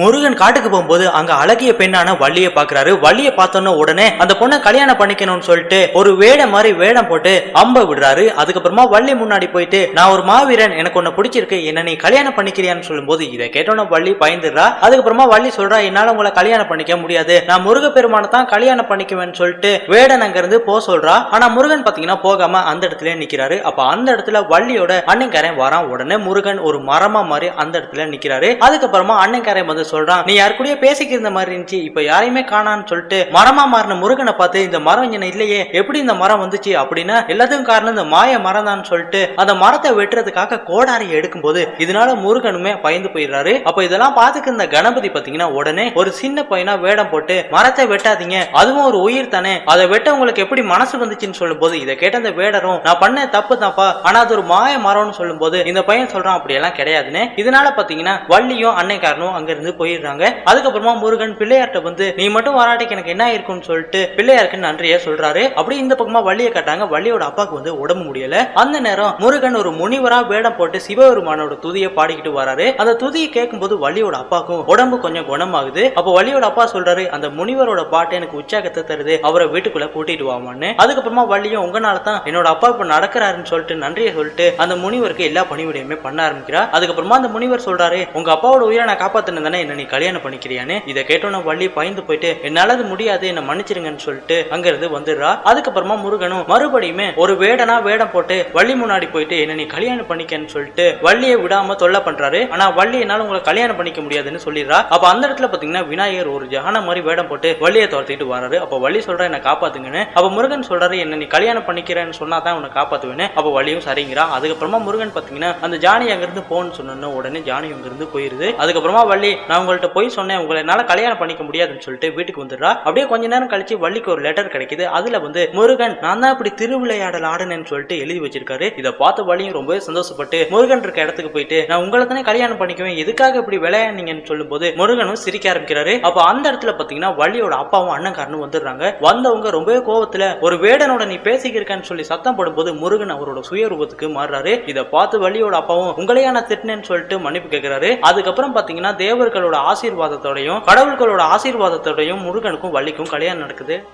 முருகன் காட்டுக்கு போகும்போது அங்க அழகிய பெண்ணான வள்ளியை பாக்குறாரு. வள்ளியை பார்த்தோன்னு உடனே அந்த பொண்ணை கல்யாணம் பண்ணிக்கணும்னு சொல்லிட்டு ஒரு வேடம் மாதிரி வேடம் போட்டு அம்ப விடுறாரு. அதுக்கப்புறமா வள்ளி முன்னாடி போயிட்டு நான் ஒரு மாவீரன் எனக்கு ஒன்னு பிடிச்சிருக்கு. என்ன நீ கல்யாணம் பண்ணிக்கிறியான்னு சொல்லும்போது இதை கேட்டோன்னு வள்ளி பயந்துடுறா. அதுக்கப்புறமா வள்ளி சொல்றா என்னால உங்களை கல்யாணம் பண்ணிக்க முடியாது. நான் முருகப்பெருமானை தான் கல்யாணம் பண்ணிக்குவேன்னு சொல்லிட்டு வேடன் அங்க இருந்து போ சொல்றா. ஆனா முருகன் பாத்தீங்கன்னா போகாம அந்த இடத்துல நிக்கிறாரு. அப்ப அந்த இடத்துல வள்ளியோட அண்ணன்காரன் வரான். உடனே முருகன் ஒரு மரமா மாதிரி அந்த இடத்துல நிக்கிறாரு. அதுக்கப்புறமா அண்ணன்காரன் வந்து சொல்றான் நீ யார் கூடயே பேசிக்கிட்டு இருந்த மாதிரி இருந்துச்சு இப்ப யாரையுமே காணான்னு சொல்லிட்டு மரமா மாறின முருகனை பார்த்து இந்த மரம் என்ன இல்லையே எப்படி இந்த மரம் வந்துச்சு அப்படின்னா எல்லாத்துக்கும் காரணம் இந்த மாய மரம் தான் சொல்லிட்டு அந்த மரத்தை வெட்டுறதுக்காக கோடாரி எடுக்கும்போது இதனால முருகனுமே பயந்து போயிடுறாரு. அப்ப இதெல்லாம் பார்த்துக்கு இந்த கணபதி பாத்தீங்கன்னா உடனே ஒரு சின்ன பையனா வேடம் போட்டு மரத்தை வெட்டாதீங்க அதுவும் ஒரு உயிர் தானே அதை வெட்ட உங்களுக்கு எப்படி மனசு வந்துச்சுன்னு சொல்லும்போது இதை கேட்ட அந்த வேடரும் நான் பண்ண தப்பு தான்ப்பா ஆனா அது ஒரு மாய மரம்னு சொல்லும்போது இந்த பையன் சொல்றான் அப்படி எல்லாம் கிடையாதுன்னு. இதனால பாத்தீங்கன்னா வள்ளியும் அன்னைக்காரனும் அங்க இருந்து போயிடுறாங்க. அதுக்கப்புறமா முருகன் பிள்ளையார்ட்ட வந்து நீ மட்டும் வராட்டிக்கு எனக்கு என்ன இருக்கும்னு சொல்லிட்டு பிள்ளையாருக்கு நன்றியே சொல்றாரு. அப்படி இந்த பக்கமா வள்ளியை காட்டாங்க வள்ளியோட அப்பாவுக்கு வந்து உடம்பு முடியல. அந்த நேரம் முருகன் ஒரு முனிவரா வேடம் போட்டு சிவபெருமானோட துதியை பாடிக்கிட்டு வராரு. அந்த துதியை கேட்கும்போது வள்ளியோட அப்பாவுக்கும் உடம்பு கொஞ்சம் குணமாகுது. அப்போ வள்ளியோட அப்பா சொல்றாரு அந்த முனிவரோட பாட்டு எனக்கு உற்சாகத்தை தருது. அவரை வீட்டுக்குள்ள கூட்டிட்டு வாமான்னு அதுக்கப்புறமா வள்ளியும் உங்களால தான் என்னோட அப்பா இப்ப நடக்கிறாருன்னு சொல்லிட்டு நன்றியை சொல்லிட்டு அந்த முனிவருக்கு எல்லா பணிவிடையுமே பண்ண ஆரம்பிக்கிறா அதுக்கப்புறமா அந்த முனிவர் சொல்றாரு உங்க அப்பாவோட உயிரை நான் காப்பாத்தினேன் என்ன நீ கல்யாணம் பண்ணிக்கிறியான்னு? இதை கேட்டோன்னு வள்ளி பயந்து போயிட்டு என்னால அது முடியாது என்ன மன்னிச்சிருங்கன்னு சொல்லிட்டு அங்கிருந்து வந்துடுறா. அதுக்கப்புறமா முருகனும் மறுபடியுமே ஒரு வேடனா வேடம் போட்டு வள்ளி முன்னாடி போயிட்டு என்ன நீ கல்யாணம் பண்ணிக்கன்னு சொல்லிட்டு வள்ளியை விடாம தொல்லை பண்றாரு. ஆனா வள்ளி என்னால உங்களை கல்யாணம் பண்ணிக்க முடியாதுன்னு சொல்லிடுறா. அப்ப அந்த இடத்துல பாத்தீங்கன்னா விநாயகர் ஒரு ஜான மாதிரி வேடம் போட்டு வள்ளியை துரத்திட்டு வராரு. அப்ப வள்ளி சொல்றா என்ன காப்பாத்துங்கன்னு. அப்ப முருகன் சொல்றாரு என்ன நீ கல்யாணம் பண்ணிக்கிறேன்னு சொன்னா தான் உன்னை காப்பாத்துவேன்னு. அப்ப வள்ளியும் சரிங்கிறா. அதுக்கப்புறமா முருகன் பாத்தீங்கன்னா அந்த ஜானி அங்கிருந்து போன்னு சொன்ன உடனே ஜானி அங்கிருந்து போயிருது. அதுக்கப்புறமா வள்ளி நான் உங்கள்ட்ட போய் சொன்னேன் உங்களை கல்யாணம் பண்ணிக்க முடியாதுன்னு சொல்லிட்டு வீட்டுக்கு வந்துடுறா. அப்படியே கொஞ்ச நேரம் கழிச்சு வள்ளிக்கு ஒரு லெட்டர் கிடைக்குது. அதுல வந்து முருகன் நான் தான் இப்படி திருவிளையாடல் ஆடுனேன்னு சொல்லிட்டு எழுதி வச்சிருக்காரு. இதை பார்த்த வழியும் ரொம்பவே சந்தோஷப்பட்டு முருகன் இருக்க இடத்துக்கு போயிட்டு நான் உங்களை தானே கல்யாணம் பண்ணிக்குவேன். எதுக்காக இப்படி விளையாடுனீங்கன்னு சொல்லும்போது முருகனும் சிரிக்க ஆரம்பிக்கிறாரு. அப்ப அந்த இடத்துல பாத்தீங்கன்னா வள்ளியோட அப்பாவும் அண்ணன்காரனும் வந்துடுறாங்க. வந்தவங்க ரொம்பவே கோவத்துல ஒரு வேடனோட நீ பேசிக்கிறேன்னு சொல்லி சத்தம் போடும்போது முருகன் அவரோட சுயரூபத்துக்கு மாறுறாரு. இதை பார்த்து வள்ளியோட அப்பாவும் உங்களையா நான் திட்டினேன்னு சொல்லிட்டு மன்னிப்பு கேட்கிறாரு அதுக்கப்புறம் பாத்தீங்கன்னா தேவர்கள் தேவர்களோட ஆசீர்வாதத்தோடையும் கடவுள்களோட ஆசீர்வாதத்தோடையும் முருகனுக்கும் வள்ளிக்கும் கல்யாணம் நடக்குது.